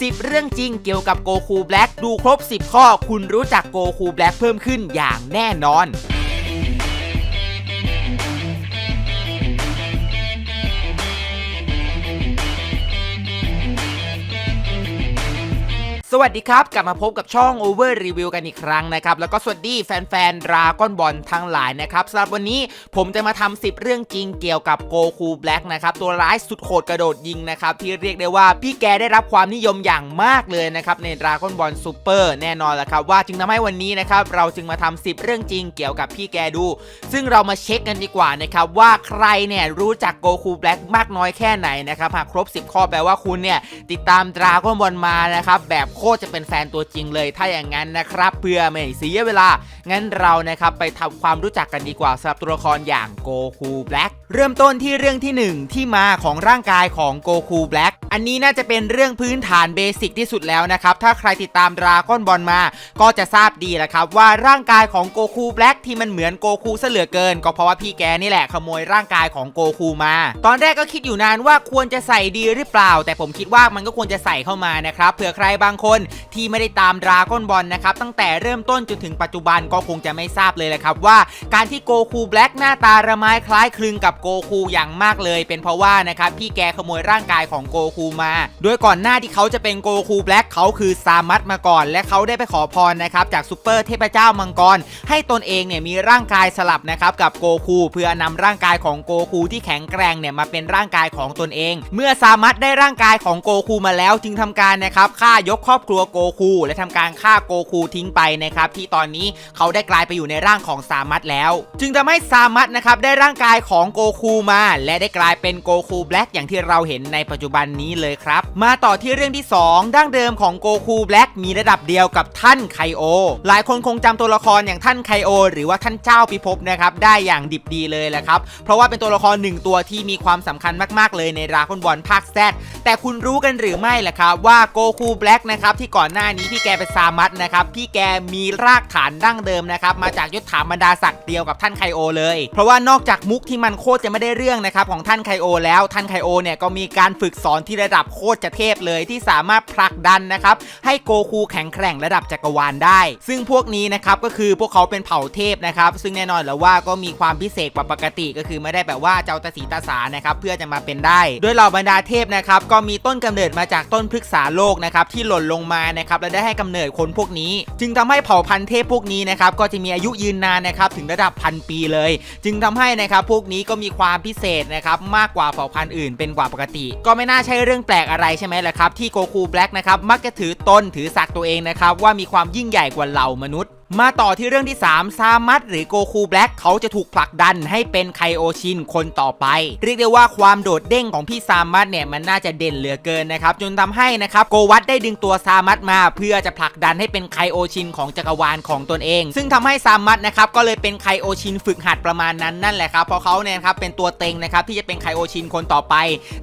10 เรื่องจริงเกี่ยวกับโกคูแบล็กดูครบ 10 ข้อ คุณรู้จักโกคูแบล็กเพิ่มขึ้นอย่างแน่นอน สวัสดีครับ กลับมาพบกับช่อง Over Review กันอีกครั้งนะครับ แล้วก็สวัสดีแฟนๆดราก้อนบอลทั้งหลายนะครับสำหรับวันนี้ผมจะมาทำ10 เรื่องจริงเกี่ยวกับโกคูแบล็กนะครับ ตัวร้ายสุดโหดกระโดดยิงนะครับ ที่เรียกได้ว่าพี่แกได้รับความนิยมอย่างมากเลยนะครับในดราก้อนบอลซูเปอร์แน่นอนแหละครับว่าจึงทำให้วันนี้นะครับเราจึงมาทำ10 เรื่องจริงเกี่ยวกับพี่แกดู ซึ่งเรามาเช็คกันดีกว่านะครับว่าใครเนี่ยรู้จักโกคูแบล็กมากน้อยแค่ไหนนะครับหากครบ 10 ข้อแปลว่าคุณเนี่ยติดตามดราก้อนบอลมานะครับแบบโคตรจะเป็นแฟนตัวจริงเลย ถ้าอย่างนั้นนะครับเพื่อไม่เสียเวลา งั้นเรานะครับไปทำความรู้จักกันดีกว่าสำหรับตัวละครอย่างโกคูแบล็กเริ่มต้นที่เรื่องที่หนึ่งที่มาของร่างกายของโกคูแบล็ก อันนี้น่าจะเป็นเรื่องพื้นฐานเบสิกที่สุดแล้วนะครับ ถ้าใครติดตามดราก้อนบอลมา ก็จะทราบดีแหละครับ ว่าร่างกายของโกคูแบล็กที่มันเหมือนโกคูซะเหลือเกิน ก็เพราะว่าพี่แกนี่แหละขโมยร่างกายของโกคูมา ตอนแรกก็คิดอยู่นานว่าควรจะใส่ดีหรือเปล่า แต่ผมคิดว่ามันก็ควรจะใส่เข้ามานะครับเผื่อใครบางคนที่ไม่ได้ตามดราก้อนบอลนะครับตั้งแต่เริ่มต้นจนถึงปัจจุบันก็คงจะไม่ทราบเลยแหละครับว่าการที่โกคูแบล็กหน้าตาระไม้คล้ายคลึงกับโกคูอย่างมากเลย เป็นเพราะว่านะครับพี่แกขโมยร่างกายของโกคูมา โดยก่อนหน้าที่เขาจะเป็นโกคูแบล็กเขาคือซามัตมาก่อน และเขาได้ไปขอพรนะครับจากซูเปอร์เทพเจ้ามังกร ให้ตนเองเนี่ยมีร่างกายสลับนะครับกับโกคูเพื่อนำร่างกายของโกคูที่แข็งแกร่งเนี่ยมาเป็นร่างกายของตนเอง เมื่อซามัตได้ร่างกายของโกคูมาแล้วจึงทำการนะครับฆ่ายกครอบครัวโกคู และทำการฆ่าโกคูทิ้งไปนะครับที่ตอนนี้เขาได้กลายไปอยู่ในร่างของซามัตแล้ว จึงทำให้ซามัตนะครับได้ร่างกายของโกคูมา และได้กลายเป็นโกคูแบล็กอย่างที่เราเห็นในปัจจุบันนี้เลยครับ มาต่อที่เรื่องที่ 2 ดั้งเดิมของโกคูแบล็กมีระดับเดียวกับท่านไคโอ หลายคนคงจำตัวละครอย่างท่านไคโอ หรือว่าท่านเจ้าพิภพนะครับได้อย่างดิบดีเลยแหละครับ เพราะว่าเป็นตัวละครหนึ่งตัวที่มีความสำคัญมากๆเลยในราคอนบอลภาคแซดแต่คุณรู้กันหรือไม่ล่ะครับว่าโกคูแบล็กนะครับที่ก่อนหน้านี้พี่แกเป็นซามัตนะครับพี่แกมีรากฐานดั้งเดิมนะครับมาจากยศถาบรรดาศักดิ์เดียวกับท่านไคโอเลย เพราะว่านอกจากมุกที่มันโคตรจะไม่ได้เรื่องนะครับของท่านไคโอแล้วท่านไคโอเนี่ยก็มีการฝึกสอนที่ระดับโคตรจะเทพเลยที่สามารถผลักดันนะครับให้โกคูแข็งแกร่งระดับจักรวาลได้ ซึ่งพวกนี้นะครับก็คือพวกเขาเป็นเผ่าเทพนะครับซึ่งแน่นอนแล้วว่าก็มีความพิเศษกว่าปกติก็คือไม่ได้แบบว่าเจ้าตาสีตาสานะครับเพื่อจะมาเป็นได้ โดยเหล่าบรรดาเทพนะครับก็มีต้นกำเนิดมาจากต้นพฤกษาโลกนะครับที่หล่นลงมานะครับและได้ให้กำเนิดคนพวกนี้ จึงทำให้เผ่าพันธุ์เทพพวกนี้นะครับก็จะมีอายุยืนนานนะครับถึงระดับพันปีเลย จึงทำให้นะครับพวกนี้ก็มีความพิเศษนะครับมากกว่าเผ่าพันธุ์อื่นเป็นกว่าปกติ ก็ไม่น่าใช่เรื่องแปลกอะไรใช่ไหมล่ะครับที่โกคูแบล็กนะครับมักจะถือตนถือศักดิ์ตัวเองนะครับว่ามีความยิ่งใหญ่กว่าเหล่ามนุษย์มาต่อที่เรื่องที่ 3 ซามัตหรือโกคูแบล็กเขาจะถูกผลักดันให้เป็นไคโอชินคนต่อไป เรียกได้ว่าความโดดเด้งของพี่ซามัตเนี่ยมันน่าจะเด่นเหลือเกินนะครับ จนทำให้นะครับโกวัตได้ดึงตัวซามัตมา เพื่อจะผลักดันให้เป็นไคโอชินของจักรวาลของตนเอง ซึ่งทำให้ซามัตนะครับก็เลยเป็นไคโอชินฝึกหัดประมาณนั้นนั่นแหละครับเพราะเขาเนี่ยครับเป็นตัวเต็งนะครับที่จะเป็นไคโอชินคนต่อไป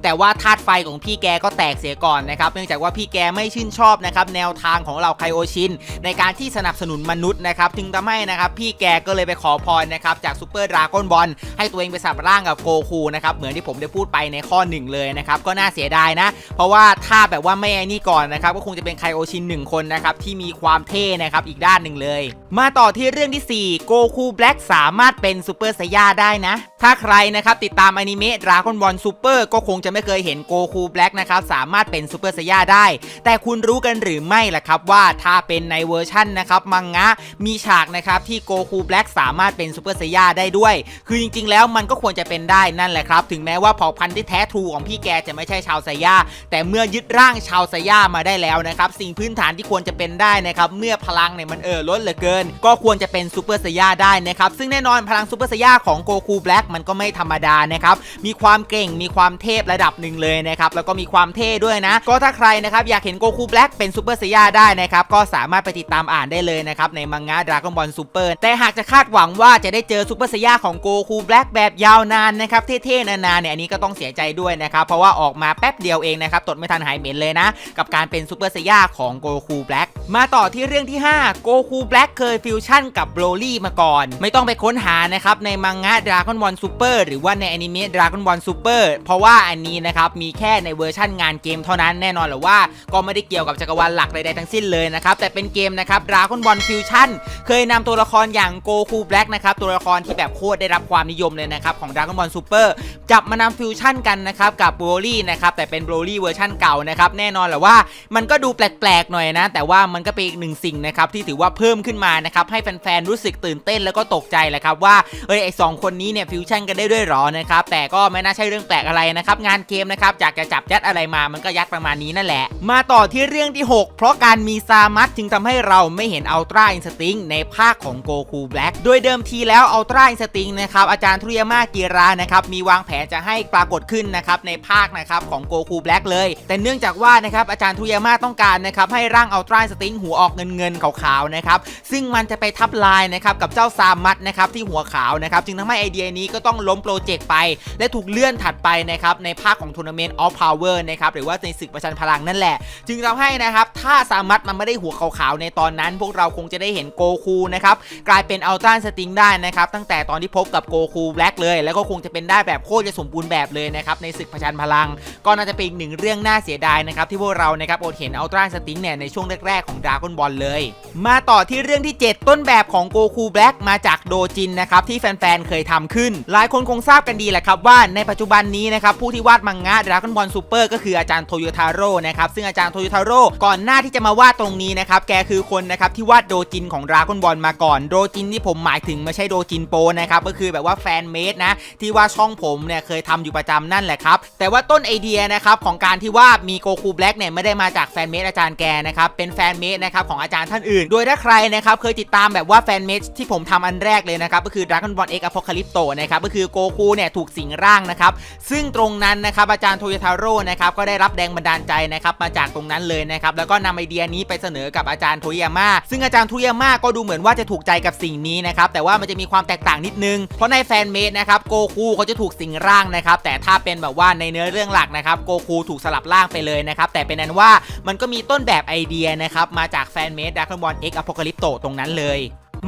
แต่ว่าธาตุไฟของพี่แกก็แตกเสียก่อนนะครับเนื่องจากว่าพี่แกไม่ชื่นชอบนะครับแนวทางของเราไคโอชินในการที่สนับสนุนมนุษดนะครับจึงทำให้นะครับพี่แกก็เลยไปขอพรนะครับจากซูเปอร์ดราก้อนบอลให้ตัวเองไปสับร่างกับโกคูนะครับเหมือนที่ผมได้พูดไปในข้อหนึ่งเลยนะครับก็น่าเสียดายนะ เพราะว่าถ้าแบบว่าไม่ไอ้นี่ก่อนนะครับก็คงจะเป็นไคโอชินหนึ่งคนนะครับที่มีความเท่นะครับอีกด้านหนึ่งเลย มาต่อที่เรื่องที่4โกคูแบล็กสามารถเป็นซูเปอร์ไซย่าได้นะ ถ้าใครนะครับติดตามอนิเมะดราก้อนบอลซูเปอร์ก็คงจะไม่เคยเห็นโกคูแบล็กนะครับสามารถเป็นซูเปอร์ไซย่าได้ แต่คุณรู้กันหรือไม่ล่ะครับว่าถ้าเป็นในเวอร์ชั่นนะครับมังงะมีฉากนะครับที่โกคูแบล็กสามารถเป็นซูเปอร์ไซย่าได้ด้วย คือจริงๆ แล้วมันก็ควรจะเป็นได้นั่นแหละครับ ถึงแม้ว่าเผ่าพันธุ์ที่แท้ทรูของพี่แกจะไม่ใช่ชาวไซย่าแต่เมื่อยึดร่างชาวไซย่ามาได้แล้วนะครับสิ่งพื้นฐานที่ควรจะเป็นได้นะครับเมื่อพลังเนี่ยมันเออล้นเหลือเกิน ก็ควรจะเป็นซูเปอร์ไซย่าได้นะครับซึ่งแน่นอนพลังซูเปอร์ไซย่าของโกคูแบล็กมันก็ไม่ธรรมดานะครับ มีความเก่งมีความเทพระดับหนึ่งเลยนะครับ แล้วก็มีความเท่ด้วยนะ ก็ถ้าใครนะครับอยากเห็นโกคูแบล็กเป็นซูเปอร์ไซย่าได้นะครับ ก็สามารถไปติดตามอ่านได้เลยนะครับ ในมังงะดราก้อนบอลซูเปอร์แต่หากจะคาดหวังว่าจะได้เจอซูเปอร์ไซย่าของโกคูแบล็กแบบยาวนานนะครับเท่ๆนานๆเนี่ยอันนี้ก็ต้องเสียใจด้วยนะครับเพราะว่าออกมาแป๊บเดียวเองนะครับตดไม่ทันหายเหม็นเลยนะ กับการเป็นซูเปอร์ไซย่าของโกคูแบล็กมาต่อที่เรื่องที่5โกคูแบล็กเคยฟิวชั่นกับโบรลี่มาก่อน ไม่ต้องไปค้นหานะครับในมังงะดราก้อนบอล Super หรือว่าในอนิเมะ Dragon Ball Super เพราะว่าอันนี้นะครับมีแค่ในเวอร์ชั่นงานเกมเท่านั้นแน่นอนแหละว่าก็ไม่ได้เกี่ยวกับจักรวาลหลักใดๆทั้งสิ้นเลยนะครับแต่เป็นเกมนะครับ Dragon Ball Fusion เคยนำตัวละครอย่างโกคูแบล็กนะครับตัวละครที่แบบโคตรได้รับความนิยมเลยนะครับของ Dragon Ball Super จับมานำฟิวชั่นกันนะครับกับโบรลี่นะครับแต่เป็นโบรลี่เวอร์ชั่นเก่านะครับแน่นอนแหละว่ามันก็ดูแปลกๆหน่อยนะ แต่ว่ามันก็เป็นอีกหนึ่งสิ่งนะครับที่ถือว่าเพิ่มขึ้นมานะครับให้แฟนๆรู้สึกตื่นเต้นแล้วก็ตกใจแหละครับว่าเอ้ยไอสองคนนี้เนี่ยฟิวชั่นกันได้ด้วยหรอนะครับแต่ก็ไม่น่าใช่เรื่องแปลกอะไรนะครับงานเกมนะครับอยากจะจับยัดอะไรมามันก็ยัดประมาณนี้นั่นแหละ มาต่อที่เรื่องที่ 6 เพราะการมีซามัตจึงทำให้เราไม่เห็นอัลตร้าอินสติงในภาคของโกคูแบล็กโดยเดิมทีแล้วอัลตร้าอินสติงนะครับอาจารย์ทุริยามากิรานะครับมีวางแผนจะให้ปรากฏขึ้นนะครับในภาคนะครับของโกคูแบล็กเลย แต่เนื่องจากว่านะครับอาจารย์ทุริยามาต้องการนะครับให้ร่างอัลตร้าอินสติงหัวออกเงินเงินขาวๆนะครับซึ่งมันจะไปทับลายนะครับกับเจ้าซามัตนะครับที่หัวขาวนะครับจึงทำให้ไอเดียนี้ก็ต้องล้มโปรเจกต์ไป และถูกเลื่อนถัดไปนะครับในภาคของทัวร์นาเมนต์ออฟพาวเวอร์นะครับหรือว่าในศึกประชันพลังนั่นแหละ จึงทำให้นะครับถ้าซามัตมันไม่ได้หัวขาวๆในตอนนั้น พวกเราคงจะได้เห็นโกคูนะครับกลายเป็นอัลตร้าสติงได้นะครับตั้งแต่ตอนที่พบกับโกคูแบล็กเลย แล้วก็คงจะเป็นได้แบบโคตรจะสมบูรณ์แบบเลยนะครับในศึกประชันพลัง ก็น่าจะเป็นอีกหนึ่งเรื่องน่าเสียดายนะครับที่พวกเรานะครับอดเห็นอัลตร้าสติงเนี่ยในช่วงแรกๆของดราก้อนบอลเลย มาต่อที่เรื่องที่ 7 ต้นแบบของโกคูแบล็กมาจากโดจินนะครับที่แฟนๆเคยทำขึ้นหลายคนคงทราบกันดีแหละครับว่าในปัจจุบันนี้นะครับผู้ที่วาดมังงะดราก้อนบอลซูเปอร์ก็คืออาจารย์โทโยทาโร่นะครับซึ่งอาจารย์โทโยทาโร่ก่อนหน้าที่จะมาวาดตรงนี้นะครับแกคือคนนะครับที่วาดโดจินของดราก้อนบอลมาก่อน โดจินที่ผมหมายถึงไม่ใช่โดจินโปนะครับก็คือแบบว่าแฟนเมดนะที่ว่าช่องผมเนี่ยเคยทำอยู่ประจำนั่นแหละครับแต่ว่าต้นไอเดียนะครับของการที่ว่ามีโกคูแบล็กเนี่ยไม่ได้มาจากแฟนเมดอาจารย์แกนะครับเป็นแฟนเมดนะครับของอาจารย์ท่านอื่น โดยถ้าใครนะครับเคยติดตามแบบว่าแฟนเมดที่ผมทำอันแรกเลยนะครับก็คือ Dragon Ball X Apocalypto นะครับก็คือโกคูเนี่ยถูกสิงร่างนะครับซึ่งตรงนั้นนะครับอาจารย์โทโยทาโร่นะครับก็ได้รับแรงบันดาลใจนะครับมาจากตรงนั้นเลยนะครับแล้วก็นำไอเดียนี้ไปเสนอกับอาจารย์โทยาม่าซึ่งอาจารย์โทยาม่าก็ดูเหมือนว่าจะถูกใจกับสิ่งนี้นะครับแต่ว่ามันจะมีความแตกต่างนิดนึง เพราะในแฟนเมดนะครับโกคูเขาจะถูกสิงร่างนะครับแต่ถ้าเป็นแบบว่าในเนื้อเรื่องหลักนะครับโกคูถูกสลับร่างไปเลยนะครับแต่เป็นนั้นว่ามันก็มีต้นแบบไอเดียนะครับมาจากแฟนเมดดาร์คบอลเอ็กอะโพคาลิปโตตรงนั้นเลย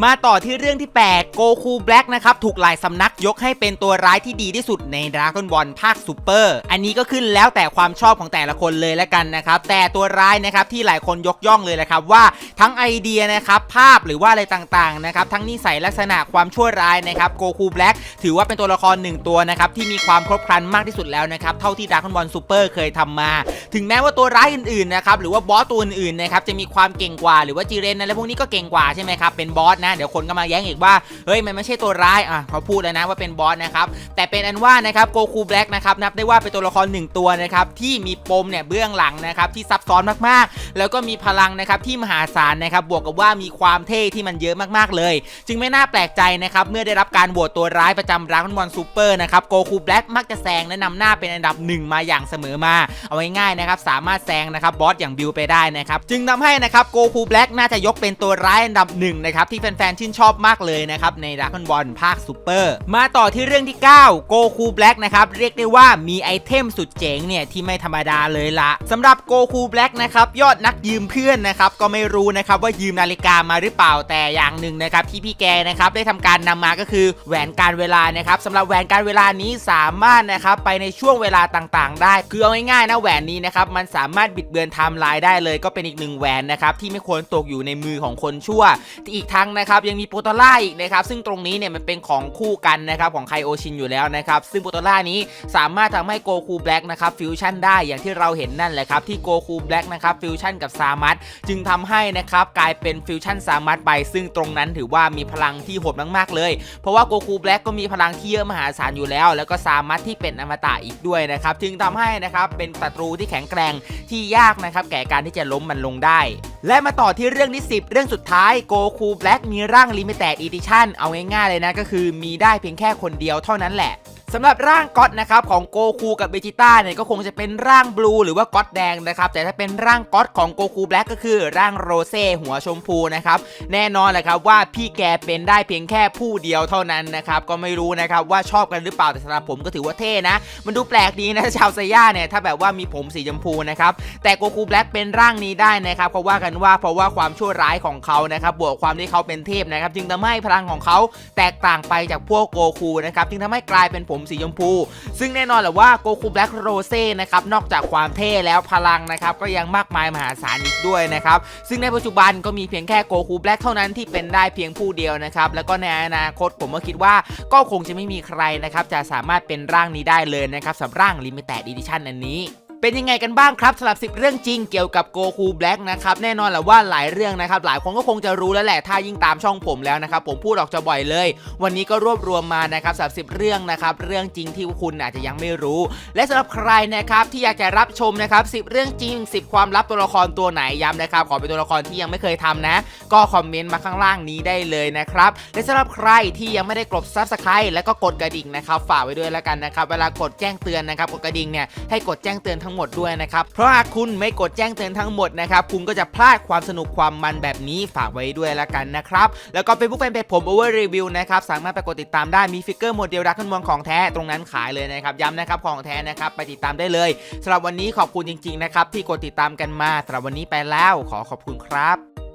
มาต่อที่เรื่องที่ 8 โกคูแบล็กนะครับ ถูกหลายสำนักยกให้เป็นตัวร้ายที่ดีที่สุดใน Dragon Ball ภาคซูเปอร์ อันนี้ก็ขึ้นแล้วแต่ความชอบของแต่ละคนเลยแล้วกันนะครับ แต่ตัวร้ายนะครับที่หลายคนยกย่องเลยแหละครับว่าทั้งไอเดียนะครับภาพหรือว่าอะไรต่างๆนะครับทั้งนิสัยลักษณะความชั่วร้ายนะครับโกคูแบล็กถือว่าเป็นตัวละครหนึ่งตัวนะครับที่มีความครบครันมากที่สุดแล้วนะครับเท่าที่ Dragon Ball Super เคยทำมา ถึงแม้ว่าตัวร้ายอื่นๆนะครับหรือว่าบอสตัวอื่นๆนะครับจะมีความเก่งกว่า หรือว่าจีเรนอะไรพวกนี้ก็เก่งกว่าใช่ไหมครับเป็นบอสนะเดี๋ยวคนก็มาแย้งอีกว่า เฮ้ยมันไม่ใช่ตัวร้ายอะเขาพูดแล้วนะว่าเป็นบอสนะครับ แต่เป็นอันว่านะครับโกคูแบล็กนะครับนับได้ว่าเป็นตัวละครหนึ่งตัวนะครับที่มีปมเนี่ยเบื้องหลังนะครับที่ซับซ้อนมากๆ แล้วก็มีพลังนะครับที่มหาศาลนะครับบวกกับว่ามีความเท่ที่มันเยอะมากๆเลย จึงไม่น่าแปลกใจนะครับเมื่อได้รับการโหวตตัวร้ายประจำราก้อนบอลซูเปอร์นะครับโกคูแบล็กมักจะแซงและนำหน้าเป็นอันดับหนึ่งมาอย่างเสมอมา เอาง่ายๆนะครับสามารถแซงนะครับบอสอย่างบิลไปได้นะครับจึงทำให้นะครับโกคูแบล็กน่าจะยกเป็นตัวร้ายอันดับหนึ่งนะครับที่แฟนๆชื่นชอบมากเลยนะครับในดราก้อนบอลภาคซูเปอร์มาต่อที่เรื่องที่ 9 โกคูแบล็กนะครับเรียกได้ว่ามีไอเทมสุดเจ๋งเนี่ยที่ไม่ธรรมดาเลยละสำหรับโกคูแบล็กนะครับยอดนักยืมเพื่อนนะครับก็ไม่รู้นะครับว่ายืมนาฬิกามาหรือเปล่าแต่อย่างหนึ่งนะครับที่พี่แกนะครับได้ทำการนำมาก็คือแหวนการเวลานะครับสำหรับแหวนการเวลานี้สามารถนะครับไปในช่วงเวลาต่างๆ ได้คือเอาง่ายๆนะแหวนนี้นะครับมันสามารถบิดเบือนไทม์ไลน์ได้เลย ก็เป็นอีกหนึ่งแหวนนะครับที่ไม่ควรตกอยู่ในมือของคนชั่วที่อีกทั้งนะครับยังมีโปโตล่าอีกนะครับซึ่งตรงนี้เนี่ยมันเป็นของคู่กันนะครับของไคโอชินอยู่แล้วนะครับซึ่งโปโตล่านี้สามารถทำให้โกคูแบล็กนะครับฟิวชั่นได้อย่างที่เราเห็นนั่นแหละครับที่โกคูแบล็กนะครับฟิวชั่นกับซามัตจึงทำให้นะครับกลายเป็นฟิวชั่นซามัตไป ซึ่งตรงนั้นถือว่ามีพลังที่โหดมากๆเลย เพราะว่าโกคูแบล็กก็มีพลังที่เยอะมหาศาลอยู่แล้ว แล้วก็ซามัตที่เป็นอมตะอีกด้วยนะครับจึงทำให้นะครับเป็นศัตรูที่แข็งแกร่งที่ยากนะครับแก่การที่จะล้มมันลงได้ และมาต่อที่เรื่องที่ 10 เรื่องสุดท้ายโกคูแบล็กมีีร่างลิมิเต็ดอีดิชั่นเอาง่ายๆเลยนะก็คือมีได้เพียงแค่คนเดียวเท่านั้นแหละ สำหรับร่างก๊อตนะครับของโกคูกับเบจิต้าเนี่ยก็คงจะเป็นร่างบลูหรือว่าก๊อตแดงนะครับแต่ถ้าเป็นร่างก๊อตของโกคูแบล็กก็คือร่างโรเซ่หัวชมพูนะครับแน่นอนแหละครับว่าพี่แกเป็นได้เพียงแค่ผู้เดียวเท่านั้นนะครับก็ไม่รู้นะครับว่าชอบกันหรือเปล่าแต่สำหรับผมก็ถือว่าเท่นะ มันดูแปลกดีนะชาวไซย่าเนี่ยถ้าแบบว่ามีผมสีชมพูนะครับแต่โกคูแบล็กเป็นร่างนี้ได้นะครับเขาว่ากันว่าเพราะว่าความชั่วร้ายของเขานะครับบวกความที่เขาเป็นเทพนะครับจึงทำให้พลังของเขาแตกต่างไปจากพวกโกคูนะครับจึงทำให้กลายเป็นผมสีชมพู ซึ่งแน่นอนแหละว่าโกคูแบล็กโรเซ่นะครับนอกจากความเท่แล้วพลังนะครับก็ยังมากมายมหาศาลอีกด้วยนะครับซึ่งในปัจจุบันก็มีเพียงแค่โกคูแบล็กเท่านั้นที่เป็นได้เพียงผู้เดียวนะครับแล้วก็ในอนาคตผมก็คิดว่าก็คงจะไม่มีใครนะครับจะสามารถเป็นร่างนี้ได้เลยนะครับสำหรับร่างลิมิเต็ดดิชั่นอันนี้ เป็นยังไงกันบ้างครับสำหรับ 10 เรื่องจริงเกี่ยวกับโกคูแบล็กนะครับแน่นอนแหละว่าหลายเรื่องนะครับหลายคนก็คงจะรู้แล้วแหละถ้ายิ่งตามช่องผมแล้วนะครับผมพูดออกจะบ่อยเลย วันนี้ก็รวบรวมมานะครับสำหรับ10 เรื่องนะครับเรื่องจริงที่คุณอาจจะยังไม่รู้ และสำหรับใครนะครับที่อยากจะรับชมนะครับ10 เรื่องจริง 10 ความลับตัวละครตัวไหนย้ำนะครับขอเป็นตัวละครที่ยังไม่เคยทำนะ ก็คอมเมนต์มาข้างล่างนี้ได้เลยนะครับและสำหรับใครที่ยังไม่ได้กด subscribe แล้วก็กดกระดิ่งนะครับฝากไว้ด้วยแล้วกันนะครับเวลากดแจ้งเตือนนะครับกดกระดิ่งเนี่ยให้กดแจ้งเตือนทั้งหมดด้วยนะครับ เพราะหากคุณไม่กดแจ้งเตือนทั้งหมดนะครับ คุณก็จะพลาดความสนุกความมันแบบนี้ฝากไว้ด้วยละกันนะครับ แล้วก็เป็นผู้แฟนเพจผม Over Review นะครับ สามารถไปกดติดตามได้มีฟิกเกอร์โมเดลรักขึ้นมองของแท้ตรงนั้นขายเลยนะครับ ย้ำนะครับของแท้นะครับไปติดตามได้เลยสำหรับวันนี้ขอบคุณจริงๆนะครับที่กดติดตามกันมาสำหรับวันนี้ไปแล้ว ขอขอบคุณครับ